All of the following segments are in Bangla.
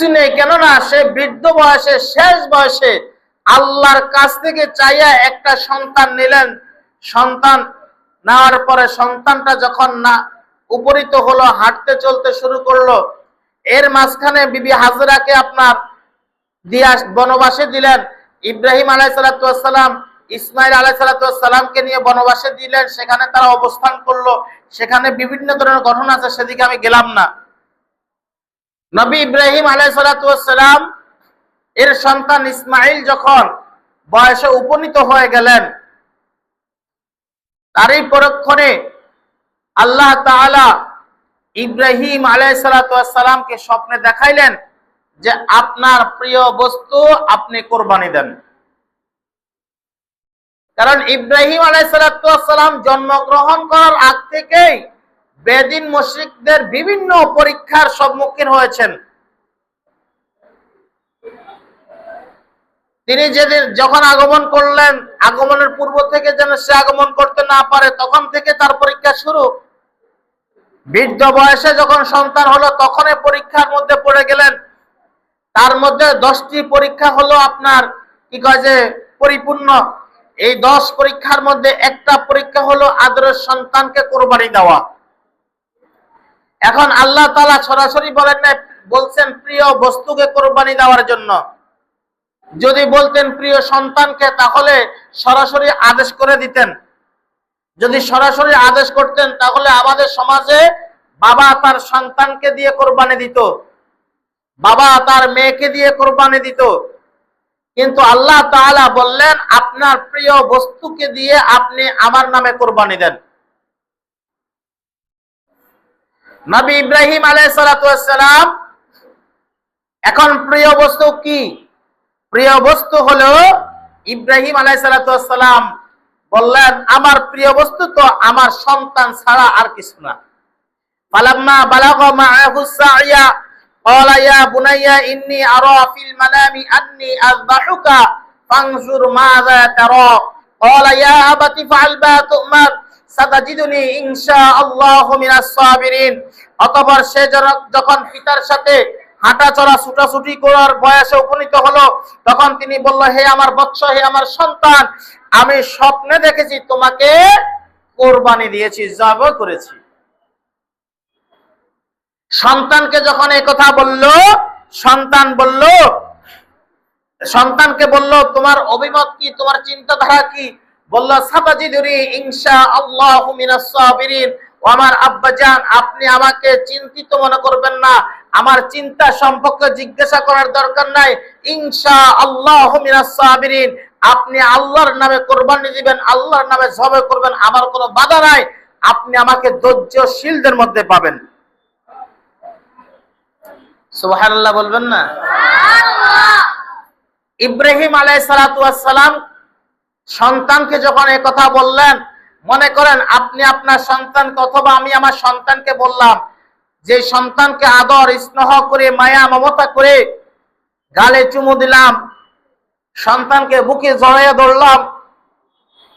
কিছু নেই। কেননা সে বৃদ্ধ বয়সে, শেষ বয়সে আল্লাহর কাছ থেকে চাইয়া একটা সন্তান নিলেন। সন্তান নেওয়ার পরে সন্তানটা যখন না, উপরিত হলো, হাঁটতে চলতে শুরু করল, এর মাঝখানে বিবি হাজরাকে আপনার দিয়া বনবাসে দিলেন। ইব্রাহিম আলাই সালাতাম ইসমাইল আলাই সালাতামকে নিয়ে বনবাসে দিলেন। সেখানে তারা অবস্থান করল। সেখানে বিভিন্ন ধরনের ঘটনা আছে, সেদিকে আমি গেলাম না। নবী ইব্রাহিম আলাই সালাতাম এর সন্তান ইসমাইল যখন বয়সে উপনীত হয়ে গেলেন, তারই পরক্ষণে আল্লাহ তাআলা ইব্রাহিম আলাই সালাতামকে স্বপ্নে দেখাইলেন যে আপনার প্রিয় বস্তু আপনি কোরবানি দেন। কারণ ইব্রাহিম আলাইসালাম জন্মগ্রহণ করার আগ থেকেই বেদিন মুশরিকদের বিভিন্ন পরীক্ষার সম্মুখীন হয়েছেন। তিনি যেদিন যখন আগমন করলেন, আগমনের পূর্ব থেকে যেন সে আগমন করতে না পারে, তখন থেকে তার পরীক্ষা শুরু। বৃদ্ধ বয়সে যখন সন্তান হলো, তখনই পরীক্ষার মধ্যে পড়ে গেলেন। তার মধ্যে দশটি পরীক্ষা হলো আপনার, কি কয় যে, পরিপূর্ণ। এই দশ পরীক্ষার মধ্যে একটা পরীক্ষা হলো আদরের সন্তানকে কোরবানি দেওয়া। এখন আল্লাহ তালা সরাসরি বলেন না বলছেন, প্রিয় বস্তুকে কোরবানি দেওয়ার জন্য। যদি বলতেন, প্রিয় সন্তানকে, তাহলে সরাসরি আদেশ করে দিতেন। যদি সরাসরি আদেশ করতেন, তাহলে আমাদের সমাজে বাবা তার সন্তানকে দিয়ে কোরবানি দিত, বাবা তার মেয়েকে দিয়ে কোরবানি দিত। কিন্তু আল্লাহ তাআলা বললেন, আপনার প্রিয় বস্তুকে দিয়ে আপনি আমার নামে কোরবানি দেন। নবী ইব্রাহিম আলাইসালাম এখন প্রিয় বস্তু কি প্রিয় বস্তু হলো ইব্রাহিম আলাইসালাম বললেন আমার প্রিয় বস্তু তো আমার সন্তান ছাড়া আর কিছু না ফালাম্মা বালাগা মাআহু সাইয়া قال يا بني إني أرى في المنام أني أذبحك فانظر ماذا ترى قال يا أبت فعل ما تؤمر ইনশা আল্লাহ অতঃপর সে যখন পিতার সাথে হাঁটাচড়া ছুটাছুটি করার বয়সে উপনীত হলো, তখন তিনি বলল, হে আমার বৎস, হে আমার সন্তান, আমি স্বপ্নে দেখেছি, তোমাকে কোরবানি দিয়েছি, জব করেছি। সন্তানকে যখন এই কথা বলল, সন্তান বলল, সন্তানকে বলল, তোমার অভিমত কি? তোমার চিন্তাধারা কি? বলল সাতাজিদুরি ইনশা আল্লাহ মিনাস সাবিরিন। আমার আব্বাজান আপনি আমাকে চিন্তিত মনে করবেন না। আমার চিন্তা সম্পর্কে জিজ্ঞাসা করার দরকার নাই। ইনশা আল্লাহ সাবিরিন। আপনি আল্লাহর নামে কোরবানি দিবেন আল্লাহর নামে জবে করবেন আমার কোনো বাধা নাই। আপনি আমাকে ধৈর্যশীলদের মধ্যে পাবেন। সুবহানাল্লাহ বলবেন না? ইব্রাহিম আলাই সালাম সন্তানকে যখন এই কথা বললেন, মনে করেন আপনি আপনার সন্তানকে অথবা আমি আমার সন্তানকে বললাম, যে সন্তানকে আদর, স্নেহ করে, মায়া, মমতা করে গালে চুমু দিলাম, সন্তানকে বুকে জড়াইয়া ধরলাম,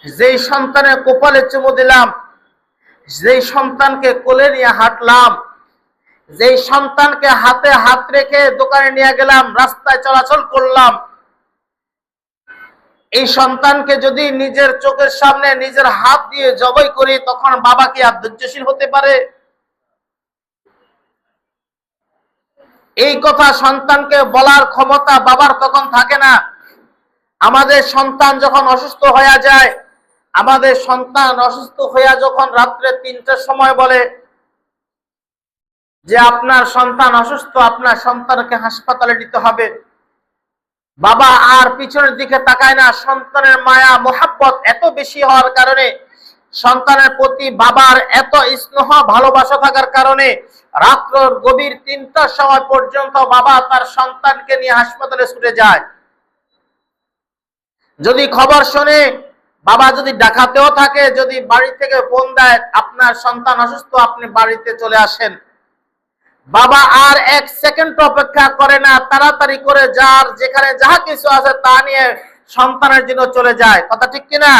যেই সন্তানের কপালে চুমু দিলাম, যেই সন্তানকে কোলে নিয়ে হাঁটলাম, যেই সন্তানকে হাতে হাত রেখে দোকানে নিয়ে গেলাম, রাস্তায় চলাচল করলাম এই সন্তানকে যদি নিজের চোখের সামনে নিজের হাত দিয়ে জবাই করি, তখন বাবা কি আর ধৈর্যশীল হতে পারে? এই কথা সন্তানকে বলার ক্ষমতা বাবার তখন থাকে না। আমাদের সন্তান যখন অসুস্থ হয়ে যায়, আমাদের সন্তান অসুস্থ হইয়া যখন রাত্রে তিনটার সময় বলে যে, আপনার সন্তান অসুস্থ, আপনার সন্তানকে হাসপাতালে নিতে হবে। বাবা আর পিছনের দিকে তাকায় না, সন্তানের মায়া, মোহাব্বত এত বেশি হওয়ার কারণে, সন্তানের প্রতি বাবার এত স্নেহ, ভালোবাসা থাকার কারণে, রাত্র গভীর তিনটার সময় পর্যন্ত বাবা তার সন্তানকে নিয়ে হাসপাতালে ছুটে যায়। যদি খবর শুনে, বাবা যদি ডাকাতেও থাকে, যদি বাড়ি থেকে ফোন দেয়, আপনার সন্তান অসুস্থ, আপনি বাড়িতে চলে আসেন। বাবা আর এক সেকেন্ড অপেক্ষা করে না, তাড়াতাড়ি করে যার যেখানে যাহা কিছু আছে তা নিয়ে সন্তানের জন্য চলে যায়। কথা ঠিক কিনা?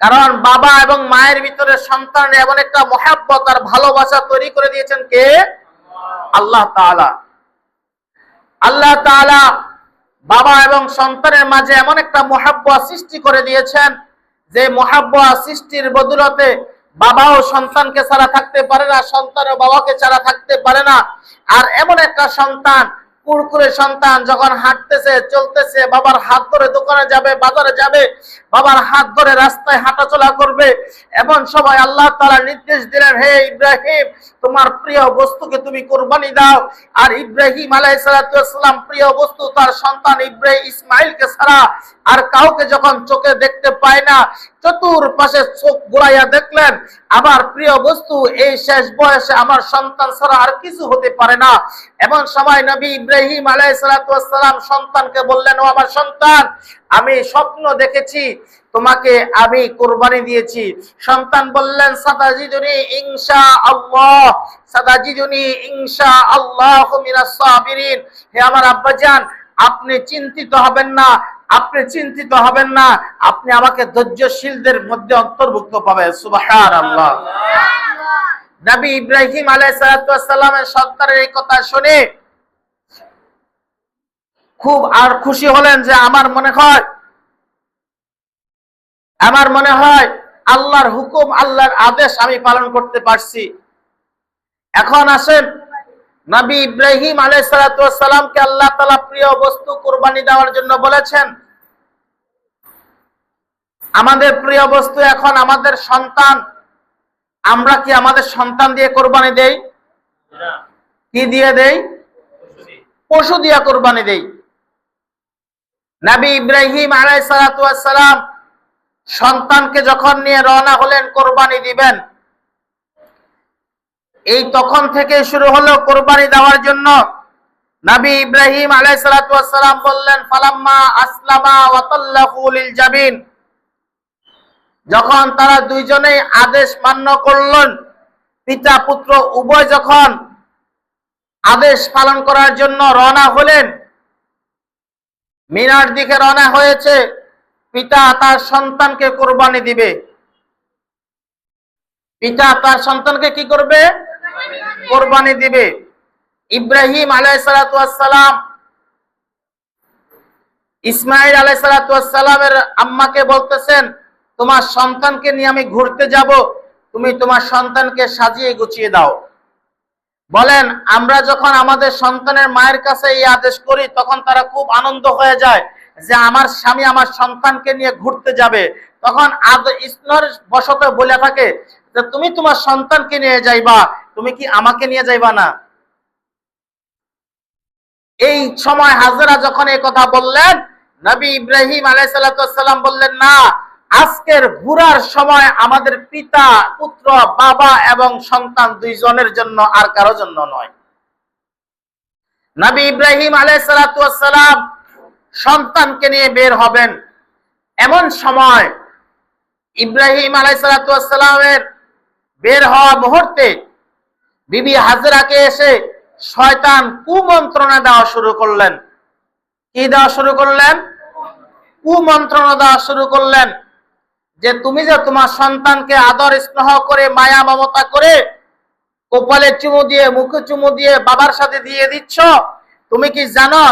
কারণ বাবা এবং মায়ের ভিতরে সন্তান এমন একটা মহাব্বত আর ভালোবাসা তৈরি করে দিয়েছেন কে? আল্লাহ তাআলা। আল্লাহ তাআলা বাবা এবং সন্তানের মাঝে এমন একটা মহাব্বা সৃষ্টি করে দিয়েছেন, যে মহাব্বা সৃষ্টির বদুলতে বাবাও সন্তানকে ছাড়া থাকতে পারে না সন্তানও বাবাকে ছাড়া থাকতে পারে না। আর এমন একটা সন্তান, কুরকুরে সন্তান, যখন হাঁটতেছে, চলতেছে, বাবার হাত ধরে দোকানে যাবে, বাজারে যাবে, বাবার হাত ধরে রাস্তায় হাঁটাচলা করবে, এমন সময় আল্লাহ তাআলা নির্দেশ দিলেন, হে ইব্রাহিম, তোমার প্রিয় বস্তুকে তুমি কোরবানি দাও। আর ইব্রাহিম আলাইহিসসালাম প্রিয় বস্তু, তার সন্তান ইব্রাহিম ইসমাইলকে ছাড়া আর কাউকে যখন চোখে দেখতে পায় না চতুর্পাশে চোখ ঘুরাইয়া দেখলেন, আমার প্রিয় বস্তু, এই শেষ বয়সে আমার সন্তান ছাড়া আর কিছু হতে পারে না। এমন সময় নবী ইব্রাহিম আলাইসালাম সন্তানকে বললেন, ও আমার সন্তান, আমি স্বপ্ন দেখেছি, তোমাকে আমি কোরবানি দিয়েছি। সন্তান বললেন, সাদাজিদুনি ইনশা আল্লাহ, সাদাজিদুনি ইনশা আল্লাহ হে আমার আব্বাজান, আপনি চিন্তিত হবেন না আপনি চিন্তিত হবেন না, আপনি আমাকে ধৈর্যশীলদের মধ্যে অন্তর্ভুক্ত পাবেন। সুবহানাল্লাহ। নবী ইব্রাহিম আলাইহিসসালামের সন্তানের এই কথা শুনে খুব আর খুশি হলেন যে আমার মনে হয়, আমার মনে হয় আল্লাহর হুকুম, আল্লাহর আদেশ আমি পালন করতে পারছি। এখন আসেন নবী ইব্রাহিম আলাইসালামকে আল্লাহ তালা প্রিয় বস্তু কোরবানি দেওয়ার জন্য বলেছেন। আমাদের প্রিয় বস্তু এখন আমাদের সন্তান। আমরা কি আমাদের সন্তান দিয়ে কোরবানি দেই? কি দিয়ে দেই? পশু দিয়ে কোরবানি দেই। নবী ইব্রাহিম আলাই আলাইসালাম সন্তানকে যখন নিয়ে রওনা হলেন কোরবানি দিবেন এই তখন থেকে শুরু হলো কোরবানি দেওয়ার জন্য। নবী ইব্রাহিম আলাইসালাম বললেন, ফালাম্মা আসলামা জাবিন। যখন তারা দুইজনেই আদেশ মান্য করলেন, পিতা পুত্র উভয় যখন আদেশ পালন করার জন্য রওনা হলেন, মিনার দিকে রওনা হয়েছে, পিতা তার সন্তানকে কোরবানি দিবে। পিতা তার সন্তানকে কি করবে? কোরবানি দিবে। ইব্রাহিম আলাইসালাম ইসমাইল আলাইসালামের আম্মাকে বলতেছেন, তোমার সন্তানকে নিয়ে আমি ঘুরতে যাব, তুমি তোমার সন্তানকে সাজিয়ে গুছিয়ে দাও। বলেন, আমরা যখন আমাদের সন্তানের মায়ের কাছে এই আদেশ করি, তখন তারা খুব আনন্দ হয়ে যায় যে আমার স্বামী আমার সন্তানকে নিয়ে ঘুরতে যাবে। তখন আদ, ইসনর বসত বলে থাকে যে, তুমি তোমার সন্তানকে নিয়ে যাইবা তুমি কি আমাকে নিয়ে যাইবা না? এই সময় হাজরা যখন এই কথা বললেন, নবী ইব্রাহিম আলাইসাল্লাম বললেন, না, আজকের ঘুরার সময় আমাদের পিতা, পুত্র, বাবা এবং সন্তান দুইজনের জন্য আর কারও জন্য নয়। নবী ইব্রাহিম আলাইসালাম সন্তানকে নিয়ে বের হবেন। এমন সময় ইব্রাহিম আলাইসালামের বের হওয়া মুহূর্তে বিবি হাজরাকে এসে শয়তান কুমন্ত্রণা দেওয়া শুরু করলেন। কি দেওয়া শুরু করলেন? কুমন্ত্রণা দেওয়া শুরু করলেন যে তুমি যে তোমার সন্তানকে আদর স্নেহ করে, মায়া, মমতা করে কপালে চুমু দিয়ে, মুখে চুমু দিয়ে বাবার সাথে দিয়ে দিচ্ছ, তুমি কি জানো